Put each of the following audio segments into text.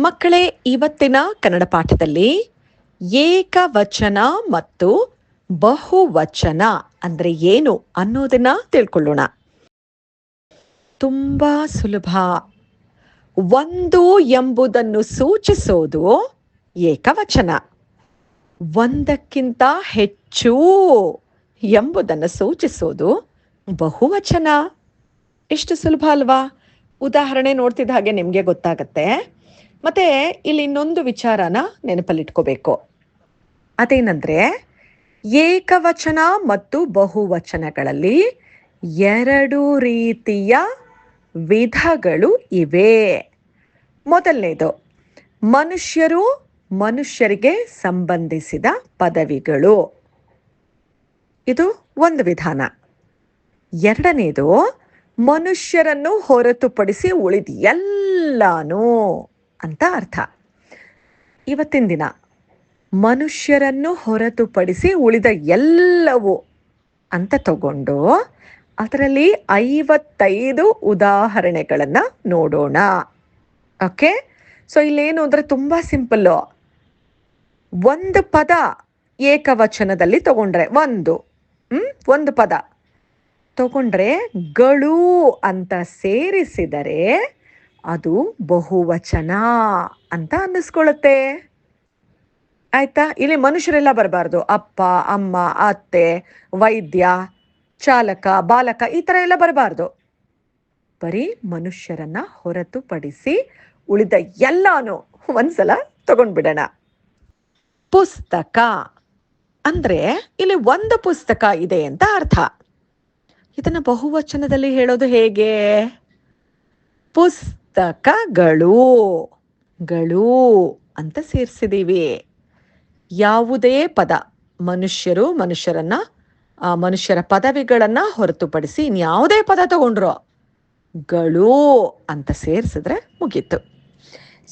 ಮಕ್ಕಳೇ, ಇವತ್ತಿನ ಕನ್ನಡ ಪಾಠದಲ್ಲಿ ಏಕವಚನ ಮತ್ತು ಬಹುವಚನ ಅಂದ್ರೆ ಏನು ಅನ್ನೋದನ್ನ ತಿಳ್ಕೊಳ್ಳೋಣ. ತುಂಬಾ ಸುಲಭ. ಒಂದು ಎಂಬುದನ್ನು ಸೂಚಿಸೋದು ಏಕವಚನ. ಒಂದಕ್ಕಿಂತ ಹೆಚ್ಚು ಎಂಬುದನ್ನು ಸೂಚಿಸೋದು ಬಹುವಚನ. ಎಷ್ಟು ಸುಲಭ ಅಲ್ವಾ? ಉದಾಹರಣೆ ನೋಡ್ತಿದ್ದ ಹಾಗೆ ನಿಮಗೆ ಗೊತ್ತಾಗತ್ತೆ. ಮತ್ತೆ ಇಲ್ಲಿ ಇನ್ನೊಂದು ವಿಚಾರನ ನೆನಪಲ್ಲಿಟ್ಕೋಬೇಕು. ಅದೇನಂದ್ರೆ, ಏಕವಚನ ಮತ್ತು ಬಹುವಚನಗಳಲ್ಲಿ ಎರಡು ರೀತಿಯ ವಿಧಗಳು ಇವೆ. ಮೊದಲನೇದು, ಮನುಷ್ಯರು ಮನುಷ್ಯರಿಗೆ ಸಂಬಂಧಿಸಿದ ಪದವಿಗಳು. ಇದು ಒಂದು ವಿಧಾನ. ಎರಡನೇದು, ಮನುಷ್ಯರನ್ನು ಹೊರತುಪಡಿಸಿ ಉಳಿದ ಎಲ್ಲಾನು. ಅಂತ ಅರ್ಥ. ಇವತ್ತಿನ ದಿನ ಮನುಷ್ಯರನ್ನು ಹೊರತುಪಡಿಸಿ ಉಳಿದ ಎಲ್ಲವೂ ಅಂತ ತಗೊಂಡು ಅದರಲ್ಲಿ ಐವತ್ತೈದು ಉದಾಹರಣೆಗಳನ್ನು ನೋಡೋಣ. ಓಕೆ? ಸೊ ಇಲ್ಲೇನು ಅಂದರೆ ತುಂಬ ಸಿಂಪಲ್ಲು ಒಂದು ಪದ ಏಕವಚನದಲ್ಲಿ ತಗೊಂಡ್ರೆ ಒಂದು ಒಂದು ಪದ ತಗೊಂಡ್ರೆ ಗಳು ಅಂತ ಸೇರಿಸಿದರೆ ಅದು ಬಹುವಚನ ಅಂತ ಅನ್ನಿಸ್ಕೊಳ್ಳುತ್ತೆ. ಆಯ್ತಾ? ಇಲ್ಲಿ ಮನುಷ್ಯರೆಲ್ಲ ಬರಬಾರ್ದು. ಅಪ್ಪ, ಅಮ್ಮ, ಅತ್ತೆ, ವೈದ್ಯ, ಚಾಲಕ, ಬಾಲಕ ಈ ಥರ ಎಲ್ಲ ಬರಬಾರ್ದು. ಬರೀ ಮನುಷ್ಯರನ್ನ ಹೊರತುಪಡಿಸಿ ಉಳಿದ ಎಲ್ಲಾನು ಒಂದ್ಸಲ ತಗೊಂಡ್ಬಿಡೋಣ. ಪುಸ್ತಕ. ಅಂದ್ರೆ ಇಲ್ಲಿ ಒಂದು ಪುಸ್ತಕ ಇದೆ ಅಂತ ಅರ್ಥ. ಇದನ್ನ ಬಹುವಚನದಲ್ಲಿ ಹೇಳೋದು ಹೇಗೆ? ಪುಸ್ತಕಗಳು, ಗಳು ಅಂತ ಸೇರಿಸಿದ್ದೀವಿ ಯಾವುದೇ ಪದ, ಮನುಷ್ಯರು ಮನುಷ್ಯರನ್ನ, ಆ ಮನುಷ್ಯರ ಪದವಿಗಳನ್ನ ಹೊರತುಪಡಿಸಿ ಇನ್ಯಾವುದೇ ಪದ ತಗೊಂಡ್ರು, ಗಳು ಅಂತ ಸೇರಿಸಿದ್ರೆ ಮುಗೀತು.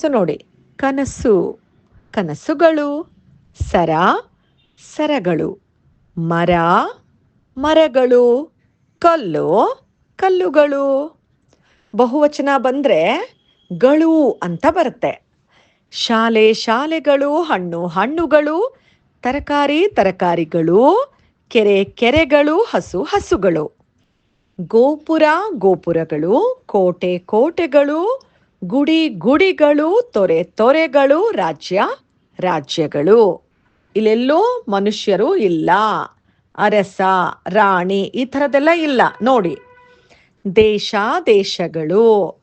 ಸೊ ನೋಡಿ, ಕನಸು, ಕನಸುಗಳು, ಸರ, ಸರಗಳು, ಮರ, ಮರಗಳು, ಕಲ್ಲು, ಕಲ್ಲುಗಳು. ಬಹುವಚನ ಬಂದ್ರೆ ಗಳು ಅಂತ ಬರುತ್ತೆ. ಶಾಲೆ ಶಾಲೆಗಳು, ಹಣ್ಣು ಹಣ್ಣುಗಳು, ತರಕಾರಿ ತರಕಾರಿಗಳು, ಕೆರೆ ಕೆರೆಗಳು, ಹಸು ಹಸುಗಳು. ಗೋಪುರ ಗೋಪುರಗಳು, ಕೋಟೆ ಕೋಟೆಗಳು, ಗುಡಿ ಗುಡಿಗಳು, ತೊರೆ ತೊರೆಗಳು, ರಾಜ್ಯ ರಾಜ್ಯಗಳು. ಇಲ್ಲೆಲ್ಲೂ ಮನುಷ್ಯರು ಇಲ್ಲ. ಅರಸ, ರಾಣಿ ಈ ಥರದ್ದೆಲ್ಲ ಇಲ್ಲ. ನೋಡಿ ದೇಶ ದೇಶಗಳು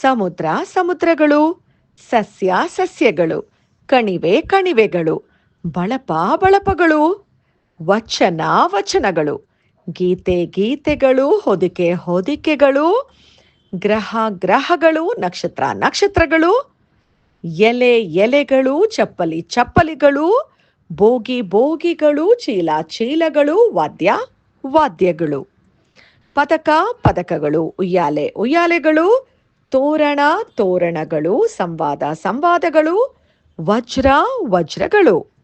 ಸಮುದ್ರ ಸಮುದ್ರಗಳು, ಸಸ್ಯ ಸಸ್ಯಗಳು, ಕಣಿವೆ ಕಣಿವೆಗಳು, ಬಳಪ ಬಳಪಗಳು, ವಚನ ವಚನಗಳು, ಗೀತೆ ಗೀತೆಗಳು, ಹೊದಿಕೆ ಹೊದಿಕೆಗಳು, ಗ್ರಹ ಗ್ರಹಗಳು, ನಕ್ಷತ್ರ ನಕ್ಷತ್ರಗಳು, ಎಲೆ ಎಲೆಗಳು, ಚಪ್ಪಲಿ ಚಪ್ಪಲಿಗಳು ಬೋಗಿ ಬೋಗಿಗಳು ಚೀಲ ಚೀಲಗಳು, ವಾದ್ಯ ವಾದ್ಯಗಳು. ಪದಕ, ಪದಕಗಳು, ಉಯ್ಯಾಲೆ. ಉಯ್ಯಾಲೆಗಳು ತೋರಣ, ತೋರಣಗಳು, ಸಂವಾದ. ಸಂವಾದಗಳು ವಜ್ರ, ವಜ್ರಗಳು.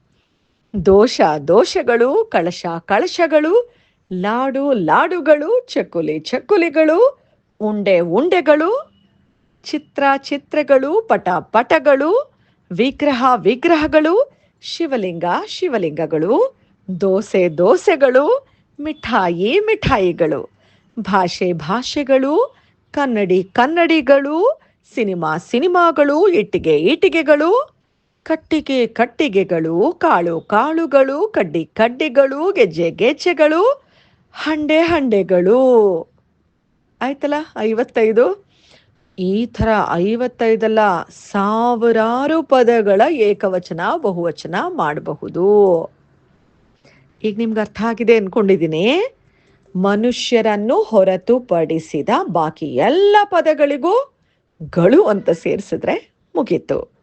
ದೋಷ, ದೋಷಗಳು, ಕಳಶ, ಕಳಶಗಳು, ಲಾಡು, ಲಾಡುಗಳು ಚಕ್ಕುಲಿ ಚಕ್ಕುಲಿಗಳು ಉಂಡೆ, ಉಂಡೆಗಳು, ಚಿತ್ರ, ಚಿತ್ರಗಳು, ಪಟ, ಪಟಗಳು, ವಿಗ್ರಹ, ವಿಗ್ರಹಗಳು, ಶಿವಲಿಂಗ, ಶಿವಲಿಂಗಗಳು, ದೋಸೆ, ದೋಸೆಗಳು, ಮಿಠಾಯಿ, ಮಿಠಾಯಿಗಳು. ಭಾಷೆ ಭಾಷೆಗಳು, ಕನ್ನಡಿ ಕನ್ನಡಿಗಳು, ಸಿನಿಮಾ ಸಿನಿಮಾಗಳು, ಇಟ್ಟಿಗೆ ಇಟ್ಟಿಗೆಗಳು, ಕಟ್ಟಿಗೆ ಕಟ್ಟಿಗೆಗಳು, ಕಾಳು ಕಾಳುಗಳು, ಕಡ್ಡಿ ಕಡ್ಡಿಗಳು, ಗೆಜ್ಜೆ ಗೆಜ್ಜೆಗಳು, ಹಂಡೆ ಹಂಡೆಗಳು. ಆಯ್ತಲ್ಲ? ಐವತ್ತೈದು? ಈ ಥರ ಐವತ್ತೈದಲ್ಲ ಸಾವಿರಾರು ಪದಗಳ ಏಕವಚನ, ಬಹುವಚನ ಮಾಡಬಹುದು. ಈಗ ನಿಮ್ಗೆ ಅರ್ಥ ಆಗಿದೆ ಅನ್ಕೊಂಡಿದ್ದೀನಿ. ಮನುಷ್ಯರನ್ನು ಹೊರತುಪಡಿಸಿದ ಬಾಕಿ ಎಲ್ಲ ಪದಗಳಿಗೂ ಗಳು ಅಂತ ಸೇರಿಸಿದ್ರೆ ಮುಗೀತು.